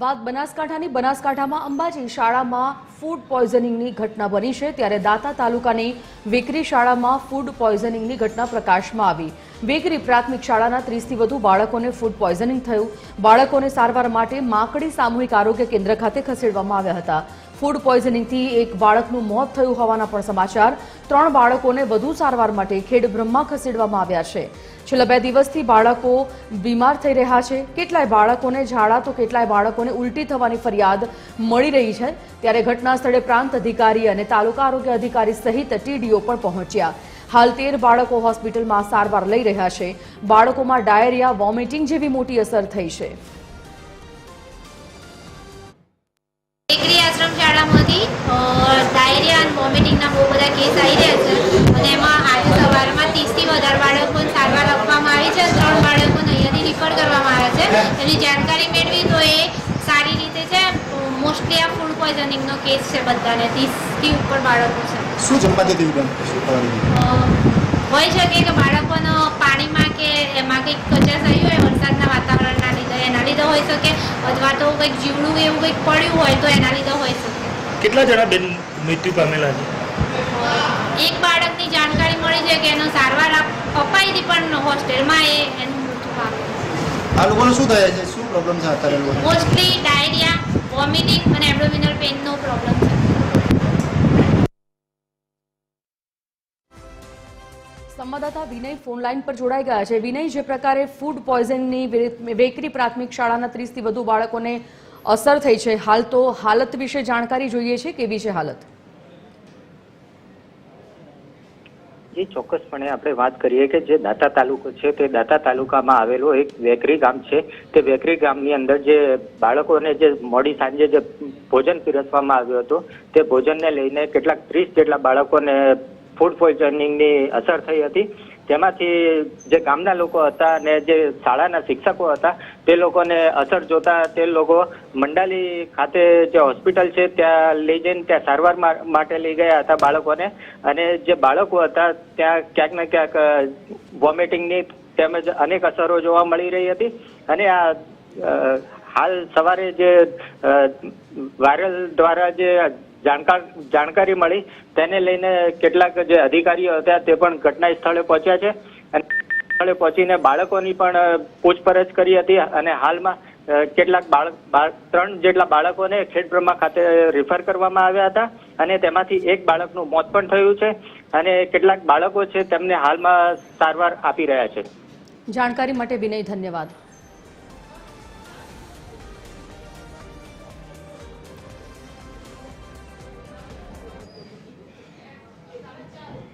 વાત બનાસકાંઠાની. બનાસકાંઠામાં અંબાજી શાળામાં ફૂડ પોઈઝનિંગની ઘટના બની છે. ત્યારે દાતા તાલુકાની વેકરી શાળામાં ફૂડ પોઈઝનિંગની ઘટના પ્રકાશમાં આવી. વેકરી પ્રાથમિક શાળાના ત્રીસથી વધુ બાળકોને ફૂડ પોઈઝનિંગ થયું. બાળકોને સારવાર માટે માકડી સામૂહિક આરોગ્ય કેન્દ્ર ખાતે ખસેડવામાં આવ્યા હતા. ફૂડ પોઈઝનિંગથી એક બાળકનું મોત થયું હોવાના પણ સમાચાર. ત્રણ બાળકોને વધુ સારવાર માટે ખેડ બ્રહ્મા ખસેડવામાં આવ્યા છે. છેલ્લા બે દિવસથી બાળકો બીમાર થઈ રહ્યા છે. કેટલાય બાળકોને ઝાડા તો કેટલાય બાળકોને ઉલટી થવાની ફરિયાદ મળી રહી છે. ત્યારે ઘટના સ્થળે પ્રાંત અધિકારી અને તાલુકા આરોગ્ય અધિકારી સહિત ટીડીઓ પણ પહોંચ્યા. હાલ તેર બાળકો હોસ્પિટલમાં સારવાર લઈ રહ્યા છે. બાળકોમાં ડાયરિયા, વોમિટિંગ જેવી મોટી અસર થઈ છે. ડાયરિયા બહુ બધા કેસ આવી રહ્યા છે. અને એમાં આજે સવારમાં ત્રીસથી વધારે બાળકોને સારવાર આપવામાં આવી છે. ત્રણ બાળકોને અહીંયાથી રિફર કરવામાં આવ્યા છે. એની જાણકારી મેળવી તો એ સારી રીતે છે મોસ્ટલી આ ફૂડ પોઈઝનિંગનો કેસ છે બધાને. ત્રીસથી ઉપર બાળકો છે. શું જમવાથી દીધું બેન શું હોઈ શકે કે બાળકોનો પાણીમાં કે એમાં કંઈક કચરા થયું હોય વરસાદના વાતાવરણના લીધે એના લીધે હોઈ શકે. અથવા તો કંઈક જીવડું એવું કંઈક પડ્યું હોય તો એના લીધે હોઈ શકે. કેટલા જણા બેન મૃત્યુ પામેલા છે? એક બાળકની જાણકારી મળી છે કે એનો સારવાર આપ- અપાઈ હતી પણ હોસ્ટેલમાં એ એનું મૃત્યુ પામ્યું. આ લોકોને શું થયા છે? શું પ્રોબ્લેમ છે અત્યારે લોકોને? મોસ્ટલી ડાયરિયા વોમિટિંગ અને એબ્ડોમિનલ પેઇનનો પ્રોબ્લેમ છે. સંવાદદાતા વિનય ફોન લાઈન પર જોડાઈ ગયા છે. વિનય જે પ્રકારે ફૂડ પોઈઝનની વેકરી પ્રાથમિક શાળાના ત્રીસથી વધુ બાળકોને અસર થઈ છે હાલ તો હાલત વિશે જાણકારી જોઈએ છે. કેવી છે હાલત? જી, ચોક્કસપણે આપણે વાત કરીએ કે જે દાતા તાલુકો છે, તે દાતા તાલુકામાં આવેલો એક વેકરી ગામ છે. તે વેકરી ગામની અંદર જે બાળકોને જે મોડી સાંજે જે ભોજન પીરસવામાં આવ્યું હતું, તે ભોજનને લઈને કેટલાક ત્રીસ જેટલા બાળકોને ફૂડ પોઈઝનિંગની અસર થઈ હતી. તેમાંથી જે ગામના લોકો હતા અને જે શાળાના શિક્ષકો હતા, તે લોકોને અસર જોતા તે લોકો મંડાલી ખાતે જે હોસ્પિટલ છે, ત્યાં લઈ જઈને ત્યાં સારવાર માટે લઈ ગયા હતા બાળકોને. અને જે બાળકો હતા, ત્યાં ક્યાંક ને ક્યાંક વોમિટિંગની તેમજ અનેક અસરો જોવા મળી રહી હતી. અને આ હાલ સવારે જે વાયરલ દ્વારા જે જાણકાર મળી. તેને લઈને કેટલાક જે અધિકારીઓ હતા તે પણ ઘટના સ્થળે પહોંચ્યા છે. અને સ્થળે પહોંચીને બાળકોની પણ પૂછપરછ કરી હતી અને હાલમાં કેટલાક બાળક ત્રણ જેટલા બાળકોને ખેડબ્રહ્મા ખાતે રિફર કરવામાં આવ્યા હતા. અને તેમાંથી એક બાળકનું મોત પણ થયું છે. અને કેટલાક બાળકો છે તેમને હાલમાં સારવાર આપી રહ્યા છે. જાણકારી માટે વિનય, ધન્યવાદ.